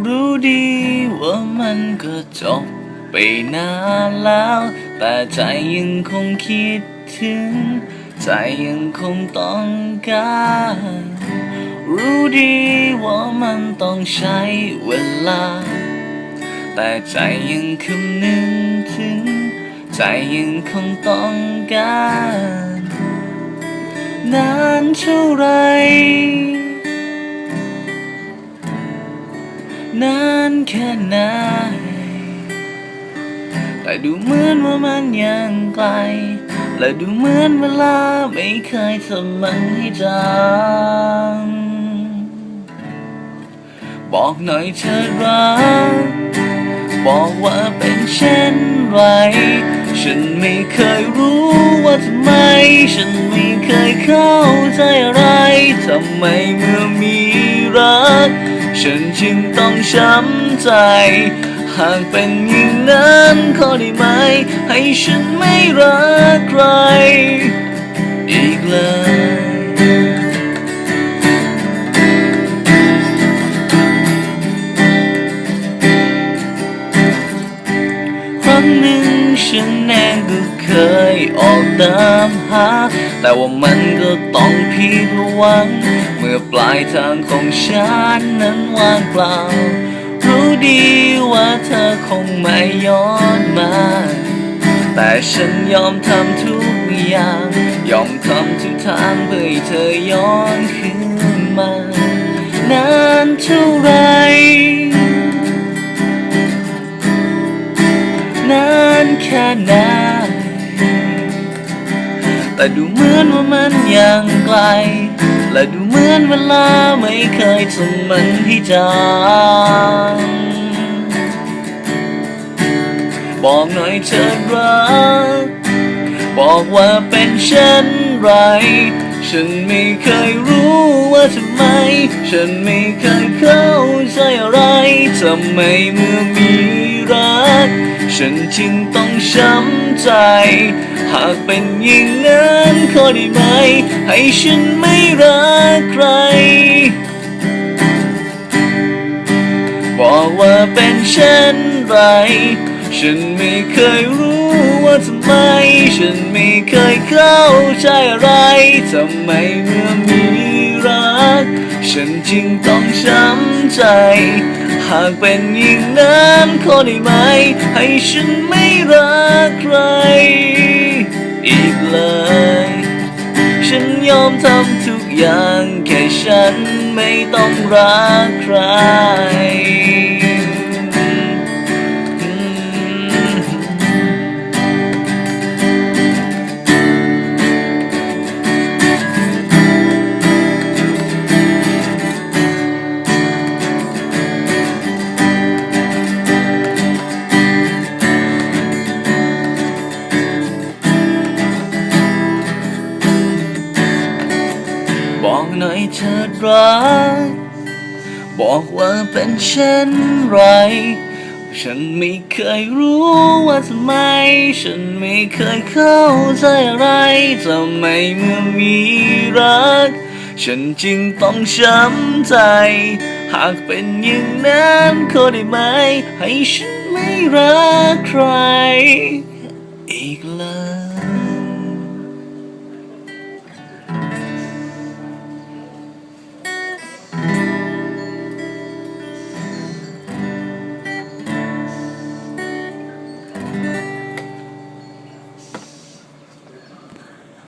รู้ดีว่ามันก็จบไปนานแล้ว แต่ใจยังคงคิดถึง ใจยังคงต้องการ รู้ดีว่ามันต้องใช้เวลา แต่ใจยังคำนึงถึง ใจยังคงต้องการ นานเท่าไร นานแค่ไหน แต่ดูเหมือนว่ามันยังไกล และดูเหมือนเวลาไม่เคยทำมันให้จางบอกหน่อยเธอรักบอกว่าเป็นเช่นไร ฉันไม่เคยรู้ว่าทำไม ฉันไม่เคยเข้าใจอะไรทำไมเมื่อมีรัก ฉันจึงต้องช้ำใจ หากเป็นอย่างนั้นขอได้ไหม ให้ฉันไม่รักใคร อีกเลยครั้งหนึ่งฉันเองก็เคยออกตามหา แต่ว่ามันก็ต้องผิดหวัง เมื่อปลายทางของฉันนั้นว่างเปล่า รู้ดีว่าเธอคงไม่ย้อนมา แต่ฉันยอมทำทุกอย่าง ยอมทำทุกทางเพื่อให้เธอย้อนคืนมา นานเท่าไร แต่ดูเหมือนว่ามันยังไกล และดูเหมือนเวลาไม่เคยทำมันให้จางบอกหน่อยเธอรัก บอกว่าเป็นเช่นไร ฉันไม่เคยรู้ว่าทำไม ฉันไม่เคยเข้าใจอะไรทำไมเมื่อมีรัก ฉันจึงต้องช้ำใจ หากเป็นอย่างนั้นขอได้ไหม ให้ฉันไม่รักใคร บอกว่าเป็นเช่นไร ฉันไม่เคยรู้ว่าทำไม ฉันไม่เคยเข้าใจอะไรทำไมเมื่อมีรัก ฉันจึงต้องช้ำใจ หากเป็นอย่างนั้นขอได้ไหม ให้ฉันไม่รักใคร อีกเลย ฉันยอมทำทุกอย่าง แค่ฉันไม่ต้องรักใคร เธอรัก บอกว่าเป็นเช่นไร ฉันไม่เคยรู้ว่าทำไม ฉันไม่เคยเข้าใจอะไรทำไมเมื่อมีรัก ฉันจึงต้องช้ำใจ หากเป็นอย่างนั้นขอได้ไหม ให้ฉันไม่รักใคร อีกเลย